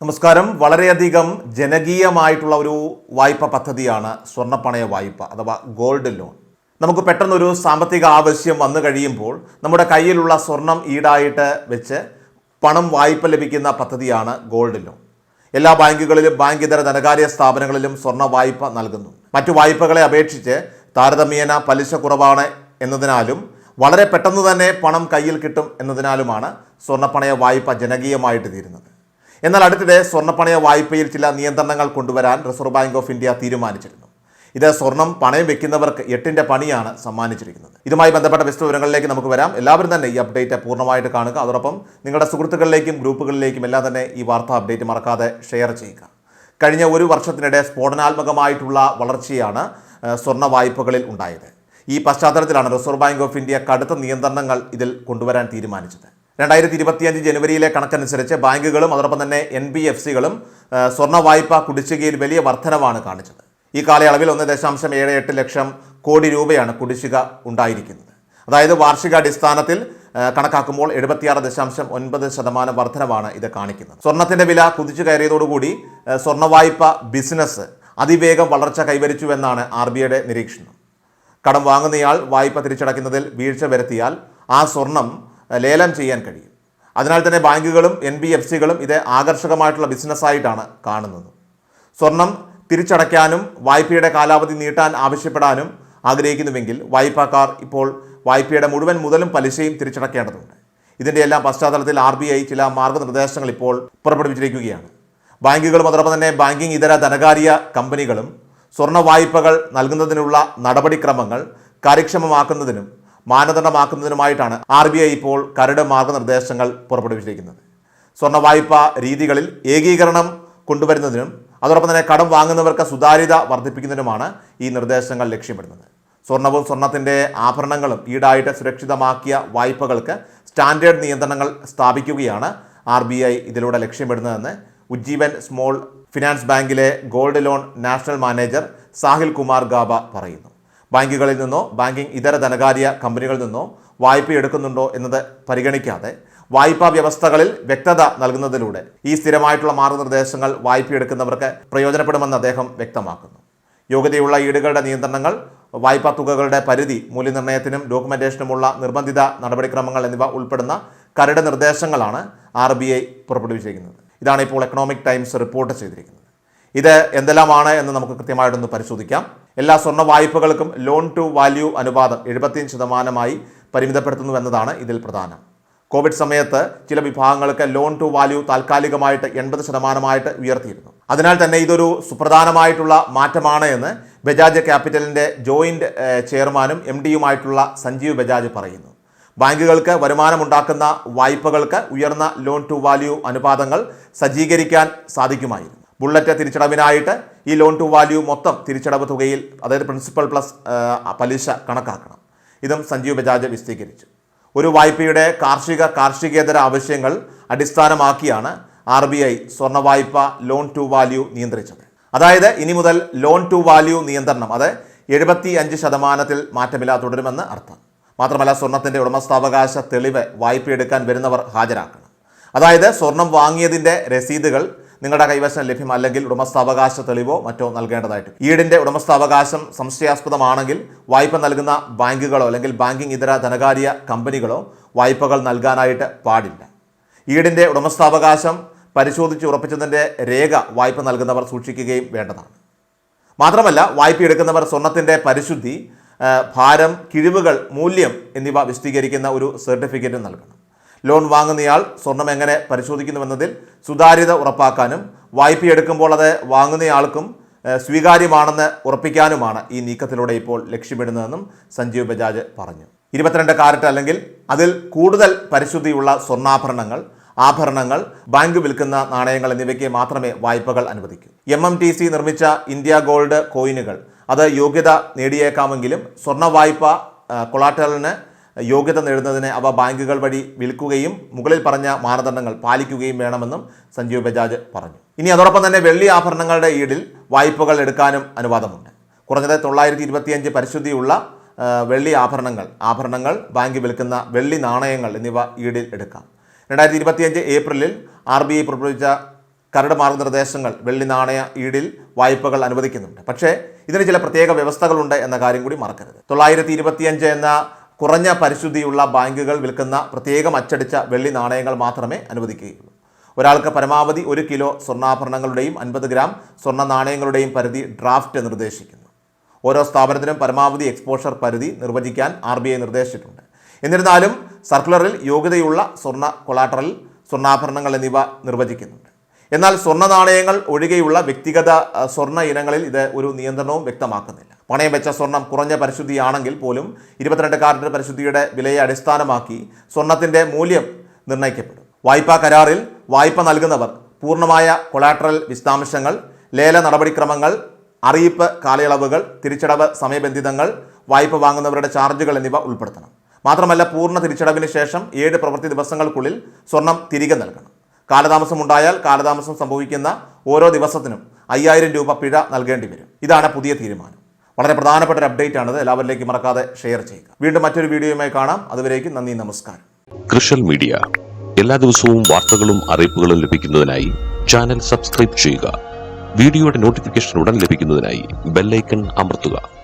നമസ്കാരം. വളരെയധികം ജനകീയമായിട്ടുള്ള ഒരു വായ്പ പദ്ധതിയാണ് സ്വർണപ്പണയ വായ്പ അഥവാ ഗോൾഡ് ലോൺ. നമുക്ക് പെട്ടെന്നൊരു സാമ്പത്തിക ആവശ്യം വന്നു കഴിയുമ്പോൾ നമ്മുടെ കയ്യിലുള്ള സ്വർണം ഈടായിട്ട് വെച്ച് പണം വായ്പ ലഭിക്കുന്ന പദ്ധതിയാണ് ഗോൾഡ് ലോൺ. എല്ലാ ബാങ്കുകളിലും ബാങ്ക് ഇതര ധനകാര്യ സ്ഥാപനങ്ങളിലും സ്വർണ വായ്പ നൽകുന്നു. മറ്റു വായ്പകളെ അപേക്ഷിച്ച് താരതമ്യേന പലിശ കുറവാണ് എന്നതിനാലും വളരെ പെട്ടെന്ന് തന്നെ പണം കയ്യിൽ കിട്ടും എന്നതിനാലുമാണ് സ്വർണപ്പണയ വായ്പ ജനകീയമായിട്ട് തീരുന്നത്. എന്നാൽ അടുത്തിടെ സ്വർണപ്പണയ വായ്പയിൽ ചില നിയന്ത്രണങ്ങൾ കൊണ്ടുവരാൻ റിസർവ് ബാങ്ക് ഓഫ് ഇന്ത്യ തീരുമാനിച്ചിരുന്നു. ഇത് സ്വർണം പണയം വെക്കുന്നവർക്ക് എട്ടിന്റെ പണിയാണ് സമ്മാനിച്ചിരിക്കുന്നത്. ഇതുമായി ബന്ധപ്പെട്ട വിവരങ്ങളിലേക്ക് നമുക്ക് വരാം. എല്ലാവരും തന്നെ ഈ അപ്ഡേറ്റ് പൂർണമായിട്ട് കാണുക. അതോടൊപ്പം നിങ്ങളുടെ സുഹൃത്തുക്കളിലേക്കും ഗ്രൂപ്പുകളിലേക്കും എല്ലാം തന്നെ ഈ വാർത്താ അപ്ഡേറ്റ് മറക്കാതെ ഷെയർ ചെയ്യുക. കഴിഞ്ഞ ഒരു വർഷത്തിനിടെ സ്ഫോടനാത്മകമായിട്ടുള്ള വളർച്ചയാണ് സ്വർണ വായ്പകളിൽ ഉണ്ടായത്. ഈ പശ്ചാത്തലത്തിലാണ് റിസർവ് ബാങ്ക് ഓഫ് ഇന്ത്യ കടുത്ത നിയന്ത്രണങ്ങൾ ഇതിൽ കൊണ്ടുവരാൻ തീരുമാനിച്ചത്. രണ്ടായിരത്തി ഇരുപത്തിയഞ്ച് ജനുവരിയിലെ കണക്കനുസരിച്ച് ബാങ്കുകളും അതോടൊപ്പം തന്നെ എൻ ബി എഫ് സികളും സ്വർണ വായ്പ കുടിശ്ശികയിൽ വലിയ വർധനവാണ് കാണിച്ചത്. ഈ കാലയളവിൽ ഒന്ന് ദശാംശം ഏഴ് എട്ട് ലക്ഷം കോടി രൂപയാണ് കുടിശ്ശിക ഉണ്ടായിരിക്കുന്നത്. അതായത് വാർഷികാടിസ്ഥാനത്തിൽ കണക്കാക്കുമ്പോൾ എഴുപത്തിയാറ് ദശാംശം ഒൻപത് ശതമാനം വർധനവാണ് ഇത് കാണിക്കുന്നത്. സ്വർണത്തിന്റെ വില കുതിച്ചു കയറിയതോടുകൂടി സ്വർണ വായ്പ ബിസിനസ് അതിവേഗം വളർച്ച കൈവരിച്ചുവെന്നാണ് ആർ ബി ഐയുടെ നിരീക്ഷണം. കടം വാങ്ങുന്നയാൾ വായ്പ തിരിച്ചടയ്ക്കുന്നതിൽ വീഴ്ച വരുത്തിയാൽ ആ സ്വർണം ലേലം ചെയ്യാൻ കഴിയും. അതിനാൽ തന്നെ ബാങ്കുകളും എൻ ബി എഫ് സികളും ഇത് ആകർഷകമായിട്ടുള്ള ബിസിനസ്സായിട്ടാണ് കാണുന്നത്. സ്വർണം തിരിച്ചടയ്ക്കാനും വായ്പയുടെ കാലാവധി നീട്ടാൻ ആവശ്യപ്പെടാനും ആഗ്രഹിക്കുന്നുവെങ്കിൽ വായ്പക്കാർ ഇപ്പോൾ വായ്പയുടെ മുഴുവൻ മുതലും പലിശയും തിരിച്ചടക്കേണ്ടതുണ്ട്. ഇതിന്റെ എല്ലാം പശ്ചാത്തലത്തിൽ ആർ ബി ഐ ചില മാർഗനിർദ്ദേശങ്ങൾ ഇപ്പോൾ പുറപ്പെടുവിച്ചിരിക്കുകയാണ്. ബാങ്കുകളും അതോടൊപ്പം തന്നെ ബാങ്കിംഗ് ഇതര ധനകാര്യ കമ്പനികളും സ്വർണ വായ്പകൾ നൽകുന്നതിനുള്ള നടപടിക്രമങ്ങൾ കാര്യക്ഷമമാക്കുന്നതിനും മാനദണ്ഡമാക്കുന്നതിനുമായിട്ടാണ് ആർ ബി ഐ ഇപ്പോൾ കരട് മാർഗനിർദ്ദേശങ്ങൾ പുറപ്പെടുവിച്ചിരിക്കുന്നത്. സ്വർണ വായ്പ രീതികളിൽ ഏകീകരണം കൊണ്ടുവരുന്നതിനും അതോടൊപ്പം തന്നെ കടം വാങ്ങുന്നവർക്ക് സുതാര്യത വർദ്ധിപ്പിക്കുന്നതിനുമാണ് ഈ നിർദ്ദേശങ്ങൾ ലക്ഷ്യമിടുന്നത്. സ്വർണവും സ്വർണത്തിന്റെ ആഭരണങ്ങളും ഈടായിട്ട് സുരക്ഷിതമാക്കിയ വായ്പകൾക്ക് സ്റ്റാൻഡേർഡ് നിയന്ത്രണങ്ങൾ സ്ഥാപിക്കുകയാണ് ആർ ബി ഐ ഇതിലൂടെ ലക്ഷ്യമിടുന്നതെന്ന് ഉജ്ജീവൻ സ്മോൾ ഫിനാൻസ് ബാങ്കിലെ gold loan national manager Sahil Kumar Gaba പറയുന്നു. ബാങ്കുകളിൽ നിന്നോ ബാങ്കിംഗ് ഇതര ധനകാര്യ കമ്പനികളിൽ നിന്നോ വായ്പ എടുക്കുന്നുണ്ടോ എന്നത് പരിഗണിക്കാതെ വായ്പാ വ്യവസ്ഥകളിൽ വ്യക്തത നൽകുന്നതിലൂടെ ഈ സ്ഥിരമായിട്ടുള്ള മാർഗനിർദ്ദേശങ്ങൾ വായ്പ എടുക്കുന്നവർക്ക് പ്രയോജനപ്പെടുമെന്ന് അദ്ദേഹം വ്യക്തമാക്കുന്നു. യോഗ്യതയുള്ള ഈടുകളുടെ നിയന്ത്രണങ്ങൾ വായ്പാ തുകകളുടെ പരിധി മൂല്യനിർണയത്തിനും ഡോക്യുമെന്റേഷനുമുള്ള നിർബന്ധിത നടപടിക്രമങ്ങൾ എന്നിവ ഉൾപ്പെടുന്ന കരട് നിർദ്ദേശങ്ങളാണ് ആർ ബി ഐ പുറപ്പെടുവിച്ചിരിക്കുന്നത്. ഇതാണ് ഇപ്പോൾ എക്കണോമിക് ടൈംസ് റിപ്പോർട്ട് ചെയ്തിരിക്കുന്നത്. ഇത് എന്തെല്ലാമാണ് എന്ന് നമുക്ക് കൃത്യമായിട്ടൊന്ന് പരിശോധിക്കാം. എല്ലാ സ്വർണ വായ്പകൾക്കും ലോൺ ടു വാല്യൂ അനുപാതം എഴുപത്തിയഞ്ച് ശതമാനമായി പരിമിതപ്പെടുത്തുന്നു എന്നതാണ് ഇതിൽ പ്രധാനം. കോവിഡ് സമയത്ത് ചില വിഭാഗങ്ങൾക്ക് ലോൺ ടു വാല്യൂ താൽക്കാലികമായിട്ട് എൺപത് ശതമാനമായിട്ട് ഉയർത്തിയിരുന്നു. അതിനാൽ തന്നെ ഇതൊരു സുപ്രധാനമായിട്ടുള്ള മാറ്റമാണ് എന്ന് ബജാജ് ക്യാപിറ്റലിന്റെ ജോയിന്റ് ചെയർമാനും എം ഡിയുമായിട്ടുള്ള സഞ്ജീവ് ബജാജ് പറയുന്നു. ബാങ്കുകൾക്ക് വരുമാനമുണ്ടാക്കുന്ന വായ്പകൾക്ക് ഉയർന്ന ലോൺ ടു വാല്യൂ അനുപാതങ്ങൾ സജ്ജീകരിക്കാൻ സാധിക്കുമായിരുന്നു. ബുള്ളറ്റ് തിരിച്ചടവിനായിട്ട് ഈ ലോൺ ടു വാല്യൂ മൊത്തം തിരിച്ചടവ് തുകയിൽ അതായത് പ്രിൻസിപ്പൽ പ്ലസ് പലിശ കണക്കാക്കണം. ഇതും സഞ്ജീവ് ബജാജ് വിശദീകരിച്ചു. ഒരു വായ്പയുടെ കാർഷിക കാർഷികേതര ആവശ്യങ്ങൾ അടിസ്ഥാനമാക്കിയാണ് ആർ ബി ഐ സ്വർണ വായ്പ ലോൺ ടു വാല്യൂ നിയന്ത്രിച്ചത്. അതായത് ഇനി മുതൽ ലോൺ ടു വാല്യൂ നിയന്ത്രണം അത് എഴുപത്തി അഞ്ച് ശതമാനത്തിൽ മാറ്റമില്ലാതെ തുടരുമെന്ന് അർത്ഥം. മാത്രമല്ല സ്വർണത്തിന്റെ ഉടമസ്ഥാവകാശ തെളിവ് വായ്പയെടുക്കാൻ വരുന്നവർ ഹാജരാക്കണം. അതായത് സ്വർണം വാങ്ങിയതിന്റെ രസീതുകൾ നിങ്ങളുടെ കൈവശം ലഭ്യമല്ലെങ്കിൽ ഉടമസ്ഥാവകാശ തെളിവോ മറ്റോ നൽകേണ്ടതായിട്ട്. ഈടിന്റെ ഉടമസ്ഥാവകാശം സംശയാസ്പദമാണെങ്കിൽ വായ്പ നൽകുന്ന ബാങ്കുകളോ അല്ലെങ്കിൽ ബാങ്കിംഗ് ഇതര ധനകാര്യ കമ്പനികളോ വായ്പകൾ നൽകാനായിട്ട് പാടില്ല. ഈടിന്റെ ഉടമസ്ഥാവകാശം പരിശോധിച്ച് ഉറപ്പിച്ചതിന്റെ രേഖ വായ്പ നൽകുന്നവർ സൂക്ഷിക്കുകയും വേണ്ടതാണ്. മാത്രമല്ല വായ്പ എടുക്കുന്നവർ സ്വർണത്തിന്റെ പരിശുദ്ധി ഭാരം കിഴിവുകൾ മൂല്യം എന്നിവ വിശദീകരിക്കുന്ന ഒരു സർട്ടിഫിക്കറ്റ് നൽകണം. ലോൺ വാങ്ങുന്നയാൾ സ്വർണം എങ്ങനെ പരിശോധിക്കുന്നുവെന്നതിൽ സുതാര്യത ഉറപ്പാക്കാനും വായ്പ എടുക്കുമ്പോൾ അത് വാങ്ങുന്നയാൾക്കും സ്വീകാര്യമാണെന്ന് ഉറപ്പിക്കാനുമാണ് ഈ നീക്കത്തിലൂടെ ഇപ്പോൾ ലക്ഷ്യമിടുന്നതെന്നും സഞ്ജീവ് ബജാജ് പറഞ്ഞു. ഇരുപത്തിരണ്ട് കാരറ്റ് അല്ലെങ്കിൽ അതിൽ കൂടുതൽ പരിശുദ്ധിയുള്ള സ്വർണാഭരണങ്ങൾ ആഭരണങ്ങൾ ബാങ്ക് വിൽക്കുന്ന നാണയങ്ങൾ എന്നിവയ്ക്ക് മാത്രമേ വായ്പകൾ അനുവദിക്കൂ. എം എം ടി സി നിർമ്മിച്ച ഇന്ത്യ ഗോൾഡ് കോയിനുകൾ അത് യോഗ്യത നേടിയേക്കാമെങ്കിലും സ്വർണ വായ്പ കൊളാറ്റലിന് യോഗ്യത നേടുന്നതിന് അവ ബാങ്കുകൾ വഴി വിൽക്കുകയും മുകളിൽ പറഞ്ഞ മാനദണ്ഡങ്ങൾ പാലിക്കുകയും വേണമെന്നും സഞ്ജീവ് ബജാജ് പറഞ്ഞു. ഇനി അതോടൊപ്പം തന്നെ വെള്ളി ആഭരണങ്ങളുടെ ഈടിൽ വായ്പകൾ എടുക്കാനും അനുവാദമുണ്ട്. കുറഞ്ഞത് തൊള്ളായിരത്തി ഇരുപത്തിയഞ്ച് പരിശുദ്ധിയുള്ള വെള്ളി ആഭരണങ്ങൾ ആഭരണങ്ങൾ ബാങ്ക് വിൽക്കുന്ന വെള്ളി നാണയങ്ങൾ എന്നിവ ഈടിൽ എടുക്കാം. രണ്ടായിരത്തി ഇരുപത്തിയഞ്ച് ഏപ്രിലിൽ ആർ ബി ഐ പുറപ്പെടുവിച്ച കരട് മാർഗനിർദ്ദേശങ്ങൾ വെള്ളി നാണയ ഈടിൽ വായ്പകൾ അനുവദിക്കുന്നുണ്ട്. പക്ഷേ ഇതിന് ചില പ്രത്യേക വ്യവസ്ഥകളുണ്ട് എന്ന കാര്യം കൂടി മറക്കരുത്. തൊള്ളായിരത്തി ഇരുപത്തിയഞ്ച് എന്ന കുറഞ്ഞ പരിശുദ്ധിയുള്ള ബാങ്കുകൾ വിൽക്കുന്ന പ്രത്യേകം അച്ചടിച്ച വെള്ളി നാണയങ്ങൾ മാത്രമേ അനുവദിക്കുകയുള്ളൂ. ഒരാൾക്ക് പരമാവധി ഒരു കിലോ സ്വർണാഭരണങ്ങളുടെയും അൻപത് ഗ്രാം സ്വർണ നാണയങ്ങളുടെയും പരിധി ഡ്രാഫ്റ്റ് നിർദ്ദേശിക്കുന്നു. ഓരോ സ്ഥാപനത്തിനും പരമാവധി എക്സ്പോഷർ പരിധി നിർവചിക്കാൻ ആർ ബി ഐ നിർദ്ദേശിച്ചിട്ടുണ്ട്. എന്നിരുന്നാലും സർക്കുലറിൽ യോഗ്യതയുള്ള സ്വർണ കൊളാട്ടറൽ സ്വർണാഭരണങ്ങൾ എന്നിവ നിർവചിക്കുന്നുണ്ട്. എന്നാൽ സ്വർണ നാണയങ്ങൾ ഒഴികെയുള്ള വ്യക്തിഗത സ്വർണ ഇനങ്ങളിൽ ഇത് ഒരു നിയന്ത്രണവും വ്യക്തമാക്കുന്നില്ല. പണയം വെച്ച സ്വർണം കുറഞ്ഞ പരിശുദ്ധിയാണെങ്കിൽ പോലും ഇരുപത്തിരണ്ട് കാരറ്റ് പരിശുദ്ധിയുടെ വിലയെ അടിസ്ഥാനമാക്കി സ്വർണത്തിന്റെ മൂല്യം നിർണയിക്കപ്പെടും. വായ്പാ കരാറിൽ വായ്പ നൽകുന്നവർ പൂർണമായ കൊളാട്രൽ വിശദാംശങ്ങൾ ലേല നടപടിക്രമങ്ങൾ അറിയിപ്പ് കാലയളവുകൾ തിരിച്ചടവ് സമയബന്ധിതങ്ങൾ വായ്പ വാങ്ങുന്നവരുടെ ചാർജുകൾ എന്നിവ ഉൾപ്പെടുത്തണം. മാത്രമല്ല പൂർണ തിരിച്ചടവിന് ശേഷം ഏഴ് പ്രവൃത്തി ദിവസങ്ങൾക്കുള്ളിൽ സ്വർണം തിരികെ നൽകണം. കാലതാമസം ഉണ്ടായാൽ കാലതാമസം സംഭവിക്കുന്ന ഓരോ ദിവസത്തിനും അയ്യായിരം രൂപ പിഴ നൽകേണ്ടി വരും. ഇതാണ് പുതിയ തീരുമാനം. വളരെ പ്രധാനപ്പെട്ട ഒരു അപ്ഡേറ്റ് ആണത്. എല്ലാവരിലേക്കും മറക്കാതെ ഷെയർ ചെയ്യുക. വീണ്ടും മറ്റൊരു വീഡിയോയുമായി കാണാം. അതുവരേക്കും നന്ദി നമസ്കാരം. കൃഷൽ മീഡിയ. എല്ലാ ദിവസവും വാർത്തകളും അറിയിപ്പുകളും ലഭിക്കുന്നതിനായി ചാനൽ സബ്സ്ക്രൈബ് ചെയ്യുക. വീഡിയോയുടെ നോട്ടിഫിക്കേഷൻ ഉടൻ ലഭിക്കുന്നതിനായി ബെല്ലൈക്കൺ അമർത്തുക.